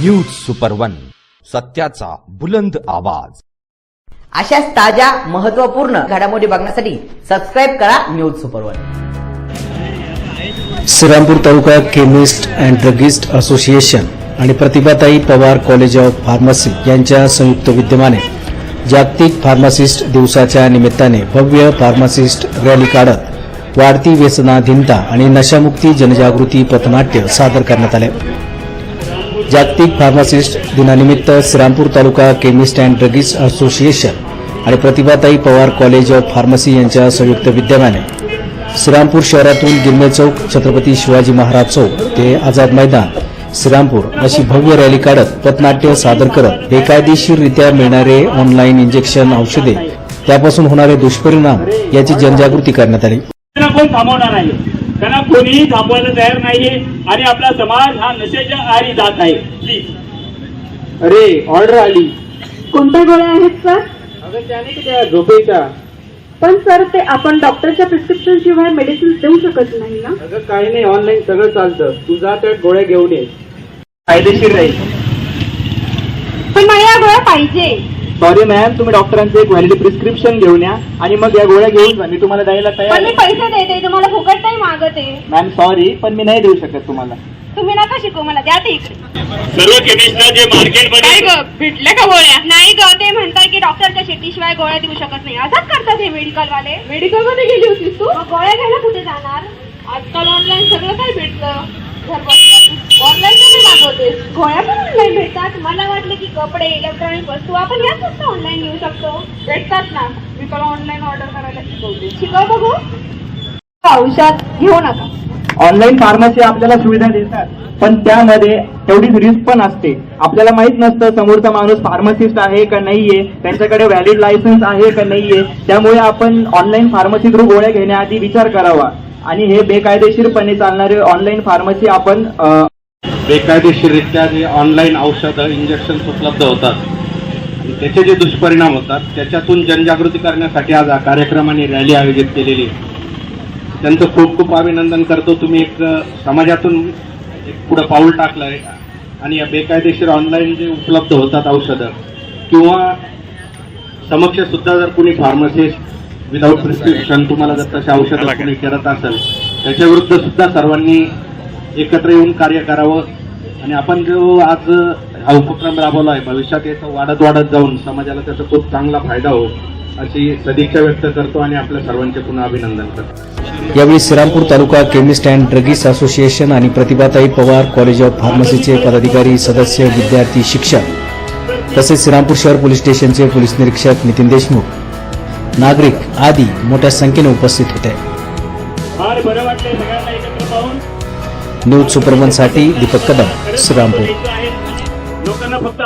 News super one सत्याचा बुलंद आवाज. अशाच ताज्या महत्त्वपूर्ण घडामोडी बघण्यासाठी सबस्क्राईब करा news super one Shrirampur taluka chemist and druggist association आणि Pratibhatai Pawar college of pharmacy यांच्या संयुक्त विद्यमाने जागतिक फार्मासिस्ट दिवसाच्या निमित्ताने भव्य फार्मासिस्ट रॅली काढत वाढती व्यसनाधीनता आणि नशामुक्ती जनजागृती पथनाट्य सादर करण्यात आले. जागतिक फार्मासिस्ट दिनानिमित्त Shrirampur taluka chemist and druggist association आणि Pratibhatai Pawar college of pharmacy यांच्या संयुक्त विद्यमाने श्रीरामपूर शहरातून गिरमे चौक छत्रपती शिवाजी महाराज चौक ते आझाद मैदान श्रीरामपूर अशी भव्य रॅली काढत पथनाट्य सादर करत बेकायदेशीररित्या मिळणारे ऑनलाईन इंजेक्शन औषधे त्यापासून होणारे दुष्परिणाम याची जनजागृती करण्यात आली. थांबवणार आहे? त्यांना कोणीही थांबवायला तयार नाहीये आणि आपला समाज हा नशेच्या आरी जात आहे. प्लीज अरे ऑर्डर आली. कोणत्या गोळ्या आहेत सर अगं त्याने त्या झोपेच्या? पण सर ते आपण डॉक्टरच्या प्रिस्क्रिप्शन शिवाय मेडिसिन देऊ शकत नाही ना? अगं काही नाही ऑनलाईन सगळं चालतं. तू जा त्या गोळ्या घेऊन ये. फायदेशीर राहील. पण मला या गोळ्या पाहिजे. सॉरी मॅम तुम्ही डॉक्टरांचं एक व्हॅलिड प्रिस्क्रिप्शन घेऊन या. आणि मग या गोळ्या घेऊन जा. मी तुम्हाला द्यायला तयार पण मी आहे. पैसे देते. तुम्हाला फुकट नाही मागते मॅम सॉरी पण मी नाही देऊ शकत तुम्हाला. तुम्ही नका शिकू मला. द्या ते इकडे. सर्व केमिस्टला जे मार्केटमध्ये काय ग. भेटल्या का गोळ्या? नाही ग. ते म्हणताय की डॉक्टरच्या शेतीशिवाय गोळ्या देऊ शकत नाही. असंच करतात हे मेडिकल वाले. मेडिकलमध्ये गेली होतीस तू? गोळ्या घ्यायला कुठे जाणार? आजकाल ऑनलाईन सगळं काय भेटतं. घर बसल्या ऑनलाईन कमी मागवते. गोळ्या पण भेटतात मला वाटलं की कपडे इलेक्ट्रॉनिक वस्तू आपण याच वस्तू ऑनलाईन घेऊ शकतो. भेटतात ना. मी तुला ऑनलाईन ऑर्डर करायला शिकवते. शिकव बघू. औषध घेऊ नका. ऑनलाईन फार्मसी आपल्याला सुविधा देतात पण त्यामध्ये तेवढीच रिस्क पण असते. आपल्याला माहीत नसतं समोरचा माणूस फार्मसिस्ट आहे का नाहीये त्यांच्याकडे व्हॅलिड लायसन्स आहे का नाहीये. त्यामुळे आपण ऑनलाईन फार्मसी थ्रू गोळ्या घेण्याआधी विचार करावा. आणि हे बेकायदेशीरपणे चालणारे ऑनलाईन फार्मसी आपण बेकायदेशीररित्या जे ऑनलाईन औषधं इंजेक्शन्स उपलब्ध होतात. आणि त्याचे जे दुष्परिणाम होतात त्याच्यातून जनजागृती करण्यासाठी आज हा कार्यक्रम आणि रॅली आयोजित केलेली आहे. त्यांचं खूप खूप अभिनंदन करतो. तुम्ही एक समाजातून एक पुढं पाऊल टाकलं आहे आणि या बेकायदेशीर ऑनलाईन जे उपलब्ध होतात औषधं किंवा समक्ष सुद्धा जर कुणी फार्मसिस्ट विदाऊट प्रिस्क्रिप्शन तुम्हाला जर तसे औषधं कुणी करत असेल त्याच्या विरुद्ध सुद्धा सर्वांनी एकत्र येऊन कार्य करावं. आणि आपण जो आज हा उपक्रम राबवला आहे भविष्यात याचं वाढत वाढत जाऊन समाजाला त्याचा खूप चांगला फायदा हो अशी सदिच्छा व्यक्त करतो आणि आपल्या सर्वांचे पुन्हा अभिनंदन करतो. यावेळी Shrirampur taluka chemist and druggist association आणि प्रतिभाताई पवार कॉलेज ऑफ फार्मसीचे पदाधिकारी सदस्य विद्यार्थी शिक्षक तसेच श्रीरामपूर शहर पोलीस स्टेशनचे पोलीस निरीक्षक नितीन देशमुख नागरिक आदी मोठ्या संख्येने उपस्थित होते. फार बरं वाटतंय सगळ्यांना एकत्र पाहून. न्यूज सुपरमनसाठी दीपक कदम श्रीरामपूर. लोकांना फक्त